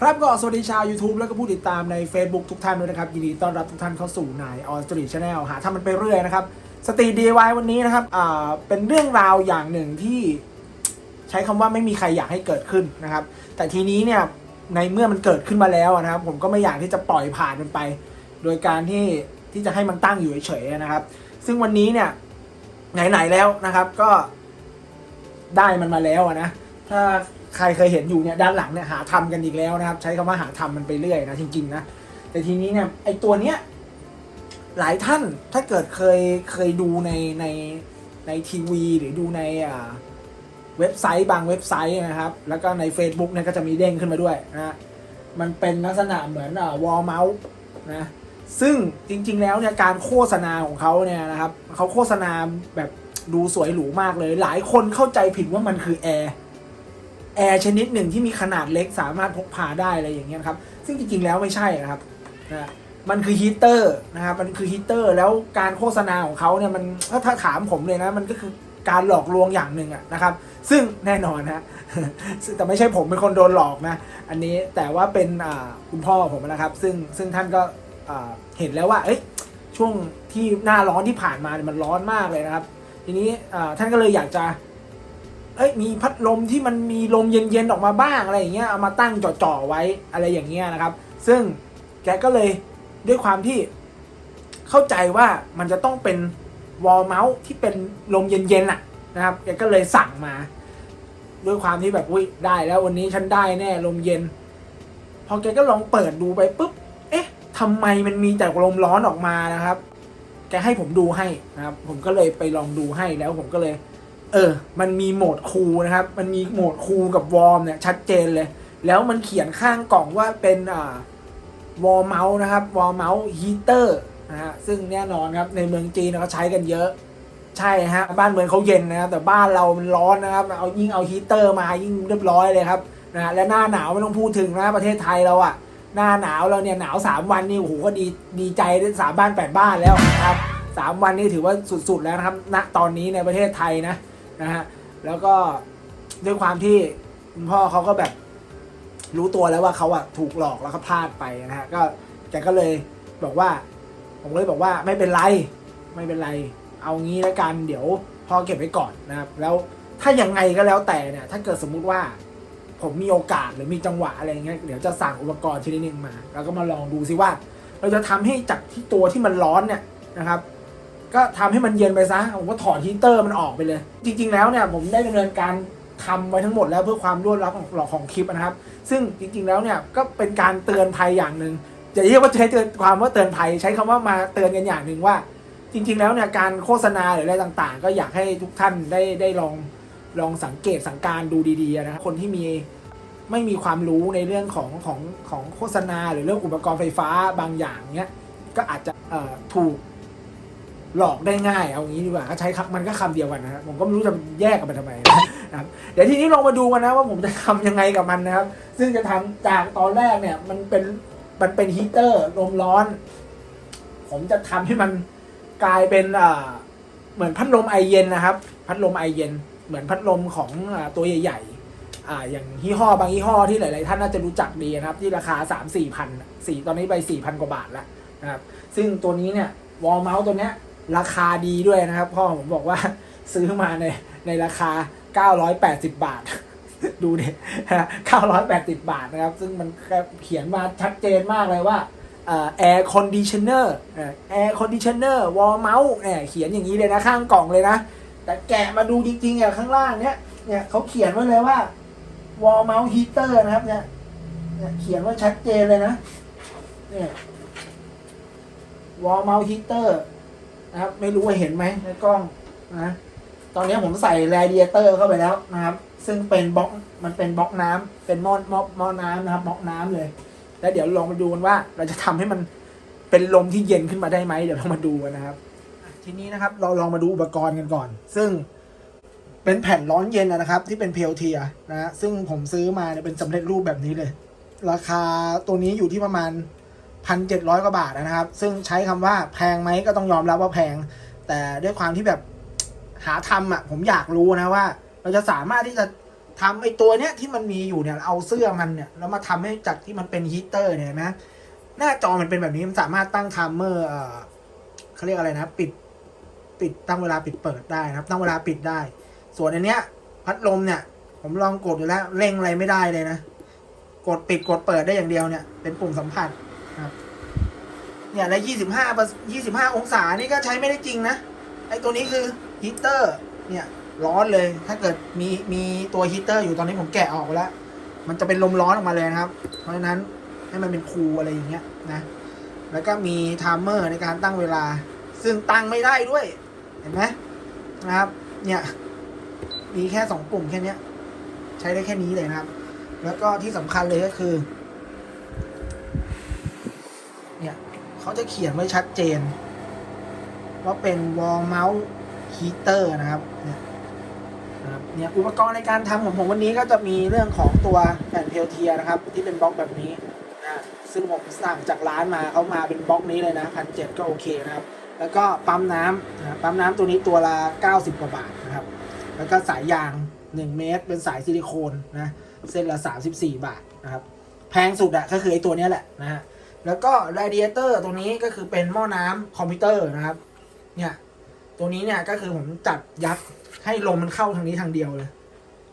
ครับก็สวัสดีชาว YouTube แล้วก็ผู้ติดตามใน Facebook ทุกท่านด้วยนะครับ ยินดีต้อนรับทุกท่านเข้าสู่นายออสตรีชแนลหาทำมันไปเรื่อยนะครับ สตรีดีววันนี้นะครับอ่าเป็นเรื่องราวอย่างหนึ่งที่ใช้คำว่าไม่มีใครอยากให้เกิดขึ้นนะครับ แต่ทีนี้เนี่ยในเมื่อมันเกิดขึ้นมาแล้วนะครับ ผมก็ไม่อยากที่จะปล่อยผ่านมันไป โดยการที่ที่จะให้มันตั้งอยู่เฉยๆนะครับ ซึ่งวันนี้เนี่ยไหนๆแล้วนะครับก็ได้มันมาแล้วนะถ้า ใครเคยเห็นอยู่เนี่ยด้านหลังเนี่ยหาทำกันอีกแล้วนะครับ ใช้คำว่าหาทำมันไปเรื่อยนะจริงๆนะแต่ทีนี้เนี่ยไอตัวเนี้ยหลายท่านถ้าเกิดเคยเคยดูในในในทีวี หรือดูในอ่าเว็บไซต์บางเว็บไซต์นะครับ แล้วก็ใน Facebook เนี่ยก็จะมีเด้งขึ้นมาด้วยนะมันเป็นลักษณะเหมือนอ่าวอลเมาส์นะซึ่งจริง ๆ แล้วเนี่ยการโฆษณาของเขาเนี่ยนะครับเขาโฆษณาแบบดูสวยหรูมากเลย หลายคนเข้าใจผิดว่ามันคือแอร์ แอร์ชนิดหนึ่งที่มีขนาดเล็กสามารถพกพาได้อะไรอย่างเงี้ยครับ ซึ่งจริงๆแล้วไม่ใช่นะครับนะมันคือฮีเตอร์นะครับมันคือฮีเตอร์แล้วการโฆษณาของเขาเนี่ยมันถ้าถามผมเลยนะมันก็คือการหลอกลวงอย่างหนึ่งอะนะครับ ซึ่งแน่นอนนะแต่ไม่ใช่ผมเป็นคนโดนหลอกนะ อันนี้แต่ว่าเป็นคุณพ่อผมนะครับ ซึ่งซึ่งท่านก็เห็นแล้วว่าเอ้ยช่วงที่หน้าร้อนที่ผ่านมาเนี่ยมันร้อนมากเลยนะครับ ทีนี้ท่านก็เลยอยากจะ เอ้ยมีพัดลมที่มันมีลมเย็นๆออกมาบ้างอะไรอย่างเงี้ยเอามาตั้งจ่อๆไว้อะไรอย่างเงี้ยนะครับ ซึ่งแกก็เลยด้วยความที่เข้าใจว่ามันจะต้องเป็นวอลเมาส์ที่เป็นลมเย็นๆน่ะนะครับแกก็เลยสั่งมา ด้วยความที่แบบอุ้ยได้แล้ววันนี้ฉันได้แน่ลมเย็น พอแกก็ลองเปิดดูไปปุ๊บ เอ๊ะทำไมมันมีแต่ลมร้อนออกมานะครับ แกให้ผมดูให้นะครับ ผมก็เลยไปลองดูให้แล้วผมก็เลย เออ มันมีโหมดคูลนะครับ มันมีโหมดคูลกับวอร์มเนี่ยชัดเจนเลย แล้วมันเขียนข้างกล่องว่าเป็นอ่าวอลเมาส์นะครับ วอลเมาส์ฮีเตอร์นะฮะ ซึ่งแน่นอนครับ ในเมืองจีนเขาใช้กันเยอะ ใช่ฮะ บ้านเมืองเขาเย็นนะครับ แต่บ้านเรามันร้อนนะครับ เอายิ่งเอาฮีเตอร์มายิ่งเรียบร้อยเลยครับนะฮะ และหน้าหนาวไม่ต้องพูดถึงนะประเทศไทยเราอะหน้าหนาวเราเนี่ยหนาวสามวันนี่โอ้โหก็ดีดีใจได้สามบ้านแปดบ้านแล้วนะครับสามวันนี่ถือว่าสุดๆแล้วนะครับณตอนนี้ในประเทศไทยนะ นะฮะแล้วก็ด้วยความที่คุณพ่อเขาก็แบบรู้ตัวแล้วว่าเขาอะถูกหลอกแล้วก็พลาดไปนะฮะก็แกก็เลยบอกว่า ผมเลยบอกว่าไม่เป็นไร ไม่เป็นไร เอางี้แล้วกันเดี๋ยวพ่อเก็บไว้ก่อนนะครับ แล้วถ้ายังไงก็แล้วแต่เนี่ย ถ้าเกิดสมมุติว่า ผมมีโอกาสหรือมีจังหวะอะไรเงี้ยเดี๋ยวจะสั่งอุปกรณ์ชนิดหนึ่งมา แล้วก็มาลองดูซิว่า เราจะทำให้จากที่ตัวที่มันร้อนเนี่ยนะครับ ก็ทำให้มันเย็นไปซะ ผมก็ถอดฮีเตอร์มันออกไปเลย จริง ๆ แล้วเนี่ยผมได้ดำเนินการทำไว้ทั้งหมดแล้วเพื่อความรวดร็วของของคลิปนะครับ ซึ่งจริง ๆ แล้วเนี่ยก็เป็นการเตือนภัยอย่างหนึ่งจะเรียกว่าใช้เตือนความว่าเตือนภัย ใช้คำว่ามาเตือนกันอย่างหนึ่งว่า จริง ๆ แล้วเนี่ยการโฆษณาหรืออะไรต่างๆ ก็อยากให้ทุกท่านได้ได้ลองลองสังเกตสังการดูดีๆนะครับคนที่มีไม่มีความรู้ในเรื่องของของของโฆษณา หรือเรื่องอุปกรณ์ไฟฟ้าบางอย่างเนี้ยก็อาจจะถูก หลอกได้ง่าย เอางี้ดีกว่าก็ใช้คำมันก็คำเดียวกันนะครับผมก็ไม่รู้จะแยกกันไปทำไมนะครับเดี๋ยวทีนี้ลองมาดูกันนะว่าผมจะทำยังไงกับมันนะครับ ซึ่งจะทำจากตอนแรกเนี่ย มันเป็นมันเป็นฮีเตอร์ลมร้อน ผมจะทำให้มันกลายเป็นอ่าเหมือนพัดลมไอเย็นนะครับ พัดลมไอเย็น เหมือนพัดลมของอตัวใหญ่ๆอ่าอย่างยี่ห้อบางยี่ห้อที่หลาย ๆ ท่านน่าจะรู้จักดีนะครับ ที่ราคา 3 4พันสี่ตอนนี้ไป4พันกว่าบาทแล้วนะครับ ซึ่งตัวนี้เนี่ยวอลเมาส์ตัวเนี้ย ราคาดีด้วยนะครับ พ่อผมบอกว่าซื้อมาในในราคา 980 บาท ดูดิ980 บาทนะครับ ซึ่งมันเขียนมาชัดเจนมากเลยว่าแอร์คอนดิชเนอร์แอร์คอนดิชเนอร์วอลเมาส์เนี่ยเขียนอย่างนี้เลยนะข้างกล่องเลยนะ แต่แกะมาดูจริงๆอะข้างล่างเนี้ยเนี่ยเขาเขียนไว้เลยว่าวอลเมาส์ฮีเตอร์นะครับเนี่ยเนี่ยเขียนว่าชัดเจนเลยนะเนี่ยวอลเมาส์ฮีเตอร์ นะครับ ไม่รู้ว่าเห็นไหมในกล้องนะตอนนี้ผมใส่แรดิเอเตอร์เข้าไปแล้วนะครับ ซึ่งเป็นบล็อกมันเป็นบล็อกน้ำเป็นหม้อหม้อหม้อน้ำนะครับบล็อกน้ำเลย แล้วเดี๋ยวลองมาดูกันว่าเราจะทำให้มันเป็นลมที่เย็นขึ้นมาได้ไหมเดี๋ยวเรามาดูกันนะครับ ทีนี้นะครับ เราลองมาดูอุปกรณ์กันก่อน ซึ่งเป็นแผ่นร้อนเย็นนะครับ ที่เป็นเพียวเทียนะซึ่งผมซื้อมาเนี่ยเป็นสำเร็จรูปแบบนี้เลย ราคาตัวนี้อยู่ที่ประมาณ พันเจ็ดร้อยกว่าบาทนะครับ ซึ่งใช้คำว่าแพงไหมก็ต้องยอมรับว่าแพง แต่ด้วยความที่แบบหาทำอะ ผมอยากรู้นะว่า เราจะสามารถที่จะทำไอ้ตัวเนี้ยที่มันมีอยู่เนี่ยเอาเสื้อมันเนี่ยแล้วมาทำให้จากที่มันเป็นฮีเตอร์เนี่ยนะหน้าจอมันเป็นแบบนี้มันสามารถตั้งไทม์เมอร์เอ่อเขาเรียกอะไรนะปิดปิดตั้งเวลาปิดเปิดได้นะครับตั้งเวลาปิดได้ ส่วนอันเนี้ยพัดลมเนี่ย ผมลองกดอยู่แล้วเร่งอะไรไม่ได้เลยนะ กดปิดกดเปิดได้อย่างเดียวเนี่ย เป็นปุ่มสัมผัส ครับ เนี่ยและยี่สิบห้ายี่สิบห้าองศานี่ก็ใช้ไม่ได้จริงนะ ไอตัวนี้คือฮีตเตอร์ เนี่ย ร้อนเลย ถ้าเกิดมีมีตัวฮีตเตอร์อยู่ตอนนี้ผมแกะออกไปแล้ว มันจะเป็นลมร้อนออกมาเลยนะครับ เพราะฉะนั้นให้มันเป็นคูอะไรอย่างเงี้ยนะ แล้วก็มีไทม์เมอร์ในการตั้งเวลา ซึ่งตั้งไม่ได้ด้วย เห็นไหมนะครับ เนี่ย มีแค่สองปุ่มแค่เนี้ยใช้ได้แค่นี้เลยนะครับ แล้วก็ที่สำคัญเลยก็คือ เขาจะเขียนไว้ชัดเจน ว่าเป็น wall mount heater นะครับเนี่ยนะครับเนี่ยอุปกรณ์ในการทำของผมวันนี้ก็จะมีเรื่องของตัวแผ่นเพลเทียนะครับ ที่เป็นบล็อกแบบนี้นะซึ่งผมสั่งจากร้านมาเขามาเป็นบล็อกนี้เลยนะพันเจ็ดก็โอเคนะครับ แล้วก็ปั๊มน้ำนะปั๊มน้ำตัวนี้ตัวละ 90 กว่าบาทนะครับ แล้วก็สายยาง 1 เมตร เป็นสายซิลิโคนนะเส้นละ 34 บาทนะครับ แพงสุดอะก็คือไอตัวนี้แหละนะฮะ แล้วก็ radiator ตัวนี้ก็คือเป็นหม้อน้ำคอมพิวเตอร์นะครับ เนี่ย ตัวนี้เนี่ยก็คือผมจัดยัดให้ลมมันเข้าทางนี้ทางเดียวเลย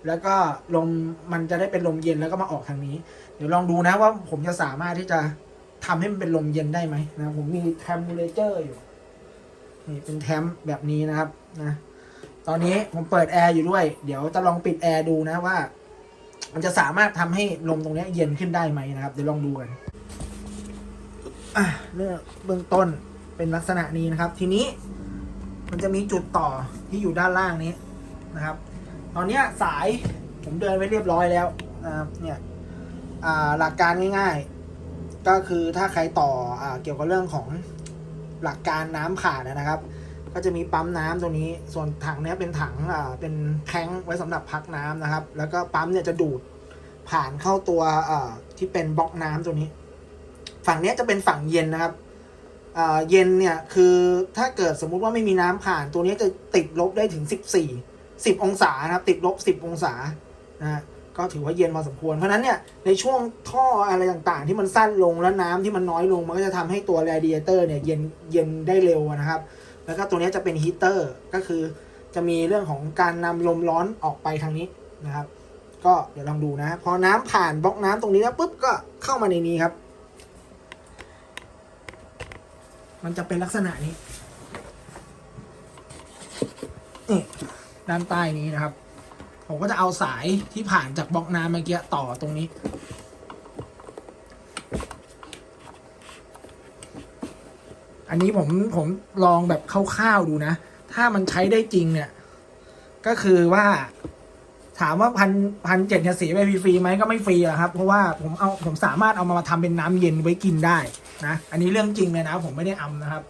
แล้วก็ลมมันจะได้เป็นลมเย็นแล้วก็มาออกทางนี้ เดี๋ยวลองดูนะว่าผมจะสามารถที่จะทำให้มันเป็นลมเย็นได้ไหมนะผมมีแทมมูเลเตอร์อยู่นี่เป็นแทมแบบนี้นะครับนะตอนนี้ผมเปิดแอร์อยู่ด้วย เดี๋ยวจะลองปิดแอร์ดูนะว่า มันจะสามารถทำให้ลมตรงนี้เย็นขึ้นได้ไหมนะครับ เดี๋ยวลองดูกัน อะเรื่องเบื้องต้นเป็นลักษณะนี้นะครับ ทีนี้มันจะมีจุดต่อที่อยู่ด้านล่างนี้นะครับ ตอนนี้สายผมเดินไปเรียบร้อยแล้วนะครับเนี่ยหลักการง่ายๆ ก็คือถ้าใครต่ออเกี่ยวกับเรื่องของหลักการน้ำขาดนะครับ ก็จะมีปั๊มน้ำตัวนี้ ส่วนถังเนี้ยเป็นถังเป็นแท้งไว้สำหรับพักน้ำนะครับ แล้วก็ปั๊มเนี่ยจะดูดผ่านเข้าตัวที่เป็นบล็อกน้ำตัวนี้ ฝั่งนี้จะเป็นฝั่งเย็นนะครับเย็นเนี่ยคือถ้าเกิดสมมุติว่าไม่มีน้ำผ่านตัวนี้จะติดลบได้ถึง 14 10 องศานะครับติดลบ 10 องศานะก็ถือว่าเย็นพอสมควร เพราะนั้นเนี่ยในช่วงท่ออะไรต่างๆ ที่มันสั้นลงแล้วน้ำที่มันน้อยลง มันก็จะทำให้ตัว radiator เนี่ยเย็นเย็นได้เร็วนะครับ แล้วก็ตัวนี้จะเป็นฮีเตอร์ก็คือจะมีเรื่องของการนำลมร้อนออกไปทางนี้นะครับ ก็เดี๋ยวลองดูนะพอน้ำผ่านบล็อกน้ำตรงนี้แล้วปุ๊บก็เข้ามาในนี้ครับ มันจะเป็นลักษณะนี้นี่ด้านใต้นี้นะครับ ผมก็จะเอาสายที่ผ่านจากบล็อกน้ำเมื่อกี้ต่อตรงนี้ อันนี้ผมผมลองแบบคร่าวๆดูนะ ถ้ามันใช้ได้จริงเนี่ย ก็คือว่าถามว่าพันพันเจ็ดเนี่ยเสียไปฟรีไหมก็ไม่ฟรีอะครับ เพราะว่าผมเอาผมสามารถเอามาทำเป็นน้ำเย็นไว้กินได้ นะอันนี้เรื่องจริงเลยนะผมไม่ได้อำนะครับ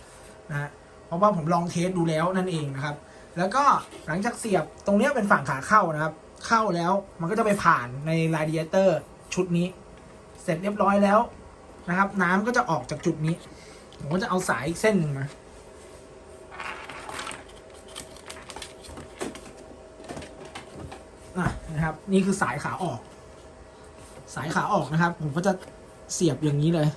นะเพราะว่าผมลองเทสดูแล้วนั่นเองนะครับ แล้วก็หลังจากเสียบตรงนี้เป็นฝั่งขาเข้านะครับ เข้าแล้วมันก็จะไปผ่านในร a ดิเอเตอร์ชุดนี้ เสร็จเรียบร้อยแล้วนะครับ น้ำก็จะออกจากจุดนี้ ผมก็จะเอาสายอีกเส้นหนึ่งมาะนะครับนี่คือสายขาออก สายขาออกนะครับ ผมก็จะเสียบอย่างนี้เลย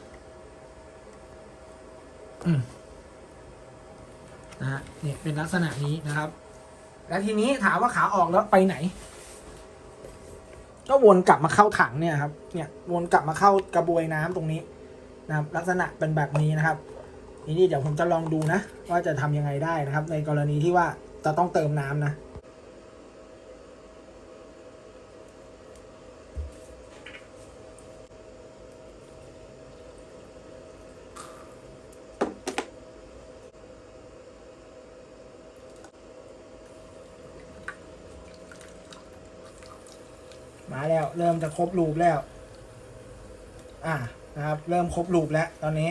นะฮะเนี่ยเป็นลักษณะนี้นะครับ แล้วทีนี้ถามว่าขาออกแล้วไปไหน ก็วนกลับมาเข้าถังเนี่ยครับ เนี่ยวนกลับมาเข้ากระบวยน้ำตรงนี้นะครับ ลักษณะเป็นแบบนี้นะครับทีนี้เดี๋ยวผมจะลองดูนะ ว่าจะทำยังไงได้นะครับ ในกรณีที่ว่าจะต้องเติมน้ำนะ มา แล้ว เริ่มจะครบลูปแล้ว อ่านะครับ เริ่มครบลูปแล้วตอนนี้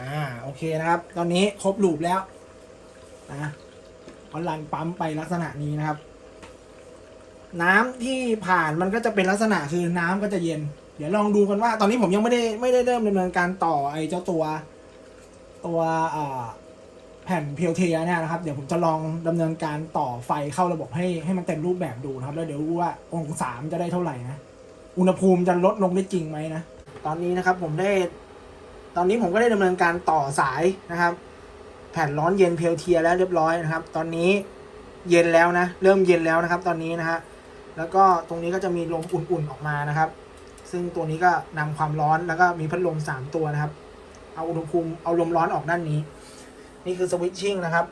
อ่าโอเคนะครับ ตอนนี้ครบลูปแล้วนะพอลันปั๊มไปลักษณะนี้นะครับ น้ำที่ผ่านมันก็จะเป็นลักษณะคือน้ำก็จะเย็น เดี๋ยวลองดูกันว่า ตอนนี้ผมยังไม่ได้ไม่ได้เริ่มดำเนินการต่อไอ้เจ้าตัว ตัวอ่า ผผ่นเพียวเทียเนี่ยนะครับ เดี๋ยวผมจะลองดำเนินการต่อไฟเข้าระบบให้ให้มันเต็มรูปแบบดูนะครับ แล้วเดี๋ยวรู้ว่าองศามันจะได้เท่าไหร่นะ อุณหภูมิจะลดลงได้จริงไหมนะ ตอนนี้นะครับผมได้ ตอนนี้ผมก็ได้ดำเนินการต่อสายนะครับ แผ่นร้อนเย็นเพียวเทียแล้วเรียบร้อยนะครับ ตอนนี้เย็นแล้วนะ เริ่มเย็นแล้วนะครับ ตอนนี้นะฮะ แล้วก็ตรงนี้ก็จะมีลมอุ่นๆออกมานะครับ ซึ่งตัวนี้ก็นำความร้อนแล้วก็มีพัดลมสามตัวนะครับ เอาอุณหภูมิเอาลมร้อนออกด้านนี้ นี่คือสวิตชิ่งนะครับ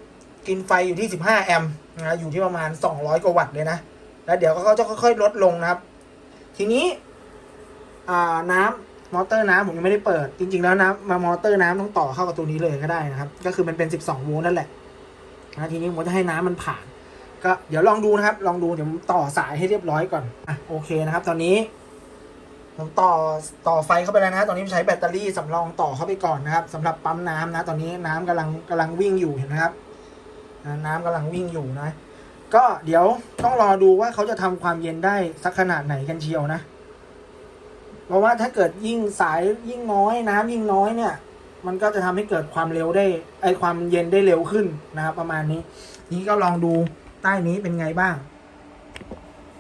กินไฟอยู่ที่ 15 แอมป์นะอยู่ที่ประมาณ 200 กว่าวัตต์เลยนะ แล้วเดี๋ยวก็จะค่อยๆ ลดลงนะครับ ทีนี้อ่าน้ำมอเตอร์น้ำผมยังไม่ได้เปิด จริง ๆ แล้วน้ำมามอเตอร์น้ำต้องต่อเข้ากับตัวนี้เลยก็ได้นะครับ ก็คือมันเป็น 12 โวลต์นั่นแหละนะทีนี้ผมจะให้น้ำมันผ่าน ก็เดี๋ยวลองดูนะครับ ลองดูเดี๋ยวผมต่อสายให้เรียบร้อยก่อนอะโอเคนะครับ ตอนนี้ ผมต่อต่อไฟเข้าไปแล้วนะ ตอนนี้ใช้แบตเตอรี่สำรองต่อเข้าไปก่อนนะครับสำหรับปั๊มน้ำนะ ตอนนี้น้ำกำลังกำลังวิ่งอยู่เห็นไหมครับ น้ำกำลังวิ่งอยู่นะ ก็เดี๋ยวต้องรอดูว่าเขาจะทำความเย็นได้สักขนาดไหนกันเชียวนะ เพราะว่าถ้าเกิดยิ่งสายยิ่งน้อยน้ำยิ่งน้อยเนี่ย มันก็จะทำให้เกิดความเร็วได้ไอความเย็นได้เร็วขึ้นนะครับ ประมาณนี้ นี้ก็ลองดูใต้นี้เป็นไงบ้าง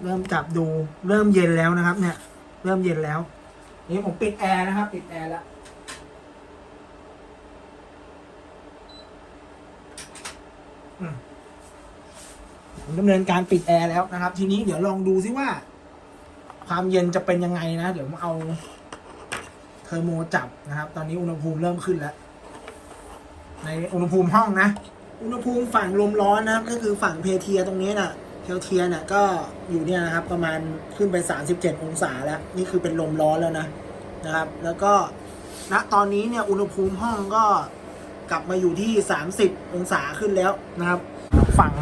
เริ่มจับดูเริ่มเย็นแล้วนะครับ เนี่ย เริ่มเย็นแล้ว นี่ผมปิดแอร์นะครับ ปิดแอร์แล้วผมดำเนินการปิดแอร์แล้วนะครับ ทีนี้เดี๋ยวลองดูซิว่า ความเย็นจะเป็นยังไงนะ เดี๋ยวผมเอาเทอร์โมจับนะครับ ตอนนี้อุณหภูมิเริ่มขึ้นแล้ว ในอุณหภูมิห้องนะ อุณหภูมิฝั่งลมร้อนนะครับ ก็คือฝั่งเพเทียตรงนี้น่ะ เเทียเนี่ยก็อยู่เนี่ยนะครับประมาณขึ้นไป 37 องศาแล้ว นี่คือเป็นลมร้อนแล้วนะนะครับ แล้วก็ณตอนนี้เนี่ยอุณหภูมิห้องก็กลับมาอยู่ที่ 30 องศาขึ้นแล้วนะครับ ฝั่ง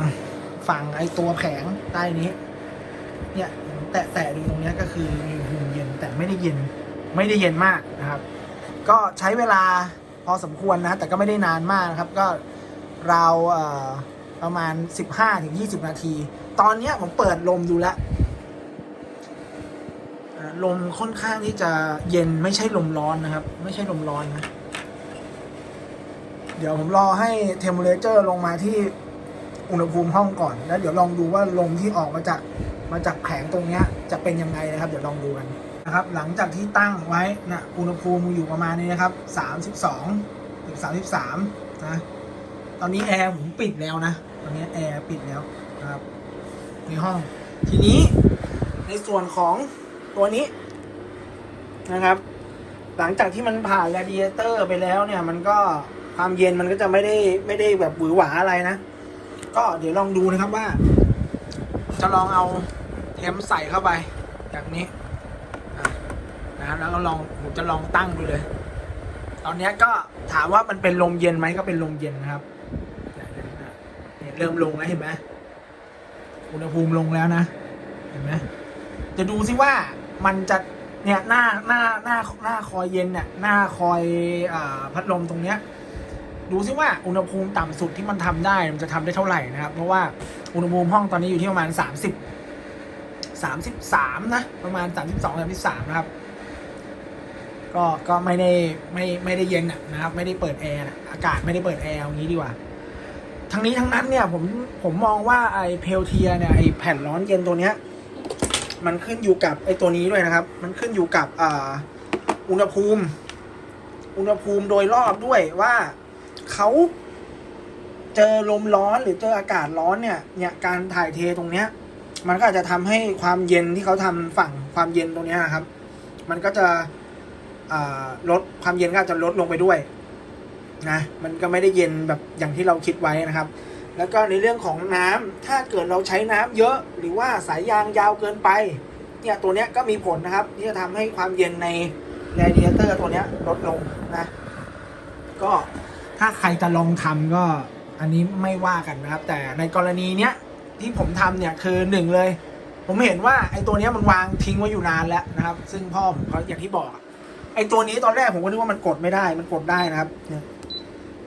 ฝั่งไอตัวแผงใต้นี้ เนี่ยแตะแตะดูตรงเนี้ยก็คือมีอุณหภูมิเย็นแต่ไม่ได้เย็นไม่ได้เย็นมากนะครับ ก็ใช้เวลาพอสมควรนะ แต่ก็ไม่ได้นานมากนะครับ ก็ราวเอ่อประมาณ 15-20 นาที ตอนเนี้ยผมเปิดลมดูแล้วลมค่อนข้างที่จะเย็นไม่ใช่ลมร้อนนะครับ ไม่ใช่ลมร้อนนะ เดี๋ยวผมรอให้เทมเพลเจอร์ลงมาที่อุณหภูมิห้องก่อน แล้วเดี๋ยวลองดูว่าลมที่ออกมาจากมาจากแผงตรงเนี้ยจะเป็นยังไงนะครับ เดี๋ยวลองดูกันนะครับ หลังจากที่ตั้งไว้นะอุณหภูมิอยู่ประมาณนี้นะครับ32ถึง33นะตอนนี้แอร์ผมปิดแล้วนะตอนนี้แอร์ปิดแล้วนะครับ ในห้อง ทีนี้ในส่วนของตัวนี้นะครับ หลังจากที่มันผ่านแรดิเอเตอร์ไปแล้วเนี่ย มันก็ความเย็นมันก็จะไม่ได้ไม่ได้แบบหวือหวาอะไรนะ ก็เดี๋ยวลองดูนะครับว่า จะลองเอาเทมใส่เข้าไปจากนี้นะครับแล้วก็ลองผมจะลองตั้งดูเลย ตอนนี้ก็ถามว่ามันเป็นลมเย็นไหมก็เป็นลมเย็นนะครับเริ่มลงแล้วเห็นไหม อุณหภูมิลงแล้วนะ เห็นไหมจะดูซิว่ามันจะเนี่ยหน้าหน้าหน้าหน้าคอยเย็นเนี่ยหน้าคอยอพัดลมตรงเนี้ยดูซิว่าอุณหภูมิต่ำสุดที่มันทำได้มันจะทำได้เท่าไหร่นะครับ เพราะว่าอุณหภูมิห้องตอนนี้อยู่ที่ประมาณสามสิบสามสิบสามนะ ประมาณสามสิบสองสามสิบสามนะครับ ก็ก็ไม่ได้ไม่ไม่ได้เย็นนะครับ ไม่ได้เปิดแอร์อากาศไม่ได้เปิดแอร์อย่างนี้ดีกว่า ทั้งนี้ทั้งนั้นเนี่ยผมผมมองว่าไอเพลเทียเนี่ยไอแผ่นร้อนเย็นตัวเนี้ยมันขึ้นอยู่กับไอตัวนี้ด้วยนะครับ มันขึ้นอยู่กับอ่าอุณหภูมิ อุณหภูมิโดยรอบด้วยว่าเขาเจอลมร้อนหรือเจออากาศร้อนเนี่ยเนี่ยการถ่ายเทตรงเนี้ย มันก็อาจจะทำให้ความเย็นที่เขาทำฝั่งความเย็นตรงเนี้ยครับ มันก็จะลดความเย็นก็อาจจะลดลงไปด้วย นะมันก็ไม่ได้เย็นแบบอย่างที่เราคิดไว้นะครับ แล้วก็ในเรื่องของน้ำถ้าเกิดเราใช้น้ำเยอะหรือว่าสายยางยาวเกินไปเนี่ยตัวเนี้ยก็มีผลนะครับ ที่จะทำให้ความเย็นในเรดิเอเตอร์ตัวเนี้ยลดลงนะ ก็ถ้าใครจะลองทำก็อันนี้ไม่ว่ากันนะครับ แต่ในกรณีเนี้ยที่ผมทำเนี่ยคือหนึ่งเลย ผมเห็นว่าไอ้ตัวเนี้ยมันวางทิ้งไว้อยู่นานแล้วนะครับ ซึ่งพ่อผมเขาอย่างที่บอกไอ้ตัวนี้ตอนแรกผมก็นึกว่ามันกดไม่ได้มันกดได้นะครับเนี่ย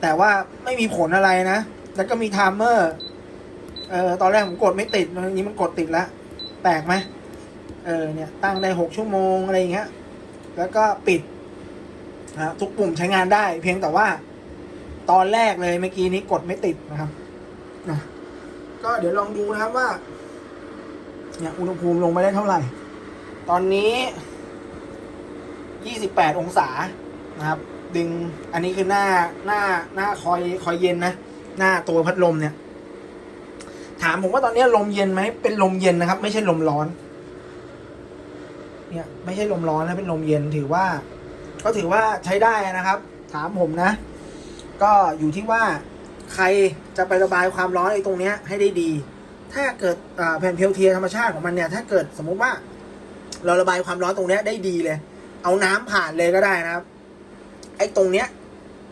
แต่ว่าไม่มีผลอะไรนะ แล้วก็มีไทม์เมอร์เออตอนแรกผมกดไม่ติดทีนี้มันกดติดแล้ว แปลกไหมเออเนี่ยตั้งได้หกชั่วโมงอะไรอย่างเงี้ยแล้วก็ปิดนะทุกปุ่มใช้งานได้ เพียงแต่ว่า ตอนแรกเลยเมื่อกี้นี้กดไม่ติดนะครับนะก็เดี๋ยวลองดูนะครับว่าเนี่ยอุณหภูมิลงไปได้เท่าไหร่ ตอนนี้ 28 องศานะครับ ดึง อันนี้คือหน้าหน้าหน้าคอยคอยเย็นนะหน้าตัวพัดลมเนี่ย ถามผมว่าตอนนี้ลมเย็นไหมเป็นลมเย็นนะครับ ไม่ใช่ลมร้อน เนี่ย ไม่ใช่ลมร้อนนะเป็นลมเย็นถือว่า ก็ถือว่าใช้ได้นะครับ ถามผมนะ ก็อยู่ที่ว่าใครจะไประบายความร้อนไอ้ตรงเนี้ยให้ได้ดี ถ้าเกิดแผ่นเพลเทียธรรมชาติของมันเนี่ย ถ้าเกิดสมมุติว่า เราระบายความร้อนตรงเนี้ยได้ดีเลย เอาน้ำผ่านเลยก็ได้นะครับ ไอ้ตรงเนี้ย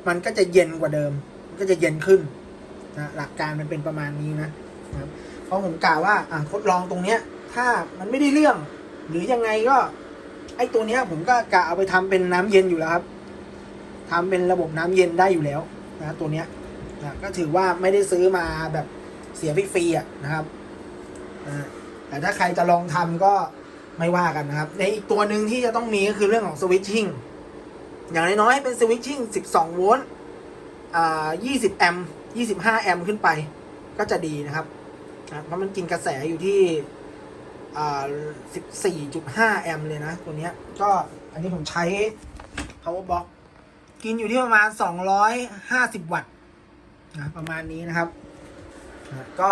มันก็จะเย็นกว่าเดิม มันก็จะเย็นขึ้นนะหลักการมันเป็นประมาณนี้นะครับเพราะผมกล่าวว่าอะทดลองตรงเนี้ย ถ้ามันไม่ได้เรื่อง หรือยังไงก็ ไอ้ตัวเนี้ย ผมก็กะเอาไปทำเป็นน้ำเย็นอยู่แล้วครับทำเป็นระบบน้ำเย็นได้อยู่แล้วนะตัวเนี้ยนะก็ถือว่าไม่ได้ซื้อมาแบบเสียฟรีๆอะนะครับแต่ถ้าใครจะลองทำก็ไม่ว่ากันนะครับ ในอีกตัวหนึ่งที่จะต้องมีก็คือเรื่องของสวิตชิ่ง อย่างน้อยๆเป็นสวิตชิ่ง 12 โวลต์อ่า20 แอมป์25 แอมป์ขึ้นไปก็จะดีนะครับนะเพราะมันกินกระแสอยู่ที่อ่า14.5 แอมป์เลยนะ ตัวเนี้ยก็อันนี้ผมใช้ power box กินอยู่ที่ประมาณ 250 วัตต์นะประมาณนี้นะครับนะก็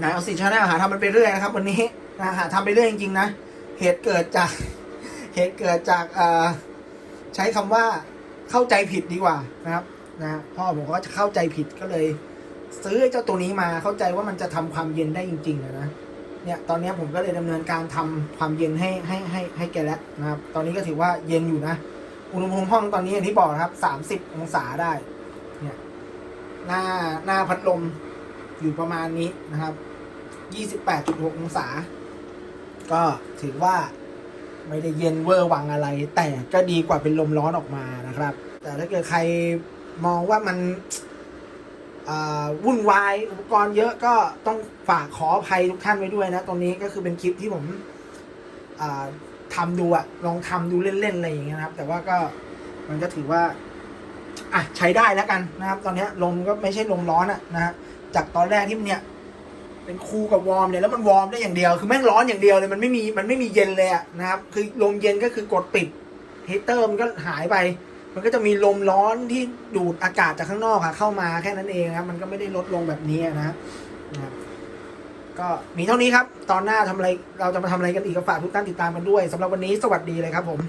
นายเอาสิชาแนลหาทำมันไปเรื่อยนะครับ วันนี้นะหาทำไปเรื่อยจริงๆนะ เหตุเกิดจาก เหตุเกิดจากเอ่อ ใช้คำว่าเข้าใจผิดดีกว่านะครับนะพ่อผมก็จะเข้าใจผิดก็เลย ซื้อไอ้เจ้าตัวนี้มาเข้าใจว่ามันจะทำความเย็นได้จริงๆนะเนี่ยตอนนี้ผมก็เลยดำเนินการทำความเย็นให้ให้ให้ให้แกแล้วนะครับ ตอนนี้ก็ถือว่าเย็นอยู่นะ อุณหภูมิห้องตอนนี้อย่างที่บอกนะครับสามสิบองศาได้ เนี่ยหน้าหน้าพัดลมอยู่ประมาณนี้นะครับยี่สิบแปดจุดหกองศา ก็ถือว่า ไม่ได้เย็นเวอร์วังอะไร แต่ก็ดีกว่าเป็นลมร้อนออกมานะครับ แต่ถ้าเกิดใครมองว่ามันวุ่นวายอุปกรณ์เยอะก็ต้องฝากขออภัยทุกท่านไว้ด้วยนะ ตรงนี้ก็คือเป็นคลิปที่ผมอ่าทำดูอะลองทำดูเล่นๆอะไรอย่างเงี้ยนะครับ แต่ว่าก็มันก็ถือว่าอะใช้ได้แล้วกันนะครับ ตอนนี้ลมก็ไม่ใช่ลมร้อนอะนะฮะจากตอนแรกที่มันเนี่ย เป็นคูกับวอร์มเนี่ยแล้วมันวอร์มได้อย่างเดียว คือแม่งร้อนอย่างเดียวเลยมันไม่มีมันไม่มีเย็นเลยอะนะครับ คือลมเย็นก็คือกดปิดฮีเตอร์มันก็หายไป มันก็จะมีลมร้อนที่ดูดอากาศจากข้างนอกอะเข้ามาแค่นั้นเองนะครับมันก็ไม่ได้ลดลงแบบนี้นะนะครับก็มีเท่านี้ครับ ตอนหน้าทำอะไรเราจะมาทำอะไรกันอีกก็ฝากทุกท่านติดตามกันด้วยสำหรับวันนี้สวัสดีเลยครับผม